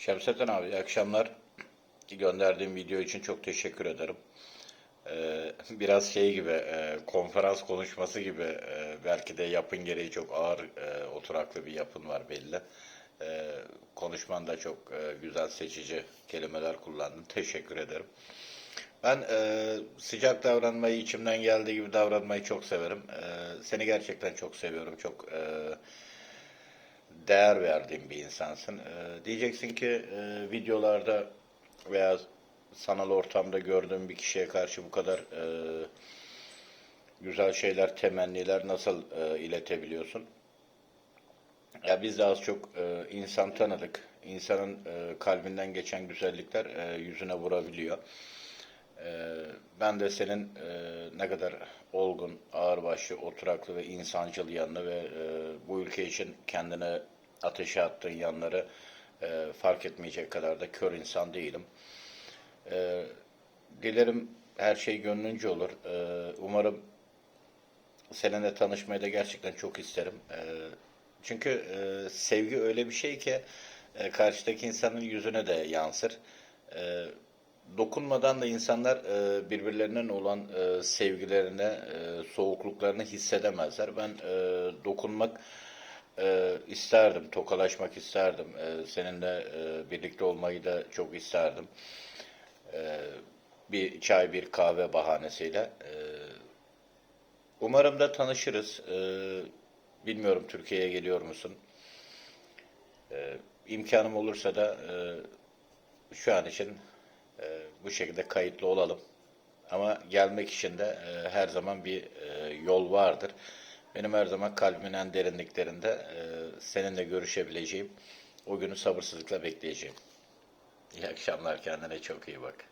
Şemsettin abi akşamlar. Gönderdiğim video için çok teşekkür ederim. Ee, biraz şey gibi e, konferans konuşması gibi e, belki de yapın gereği çok ağır e, oturaklı bir yapın var belli. E, konuşman da çok e, güzel seçici kelimeler kullandın. Teşekkür ederim. Ben e, sıcak davranmayı, içimden geldiği gibi davranmayı çok severim. E, seni gerçekten çok seviyorum. Çok e, değer verdiğim bir insansın. Ee, diyeceksin ki e, videolarda veya sanal ortamda gördüğüm bir kişiye karşı bu kadar e, güzel şeyler, temenniler nasıl e, iletebiliyorsun? Ya biz de az çok e, insan tanıdık. İnsanın e, kalbinden geçen güzellikler e, yüzüne vurabiliyor. Ee, Ben de senin e, ne kadar olgun, ağırbaşlı, oturaklı ve insancıl yanını ve e, bu ülke için kendine ateşe attığın yanları e, fark etmeyecek kadar da kör insan değilim. E, Dilerim her şey gönlünce olur. E, Umarım seninle tanışmayı da gerçekten çok isterim. E, Çünkü e, sevgi öyle bir şey ki e, karşıdaki insanın yüzüne de yansır. E, dokunmadan da insanlar e, birbirlerinin olan e, sevgilerine, e, soğukluklarını hissedemezler. Ben e, dokunmak e, isterdim, tokalaşmak isterdim. E, seninle e, birlikte olmayı da çok isterdim. E, bir çay, bir kahve bahanesiyle. E, umarım da tanışırız. E, bilmiyorum Türkiye'ye geliyor musun? E, imkanım olursa da e, şu an için e, bu şekilde kayıtlı olalım. Ama gelmek için de e, her zaman bir e, yol vardır. Benim her zaman kalbimin en derinliklerinde e, seninle görüşebileceğim, o günü sabırsızlıkla bekleyeceğim. İyi akşamlar, kendine çok iyi bak.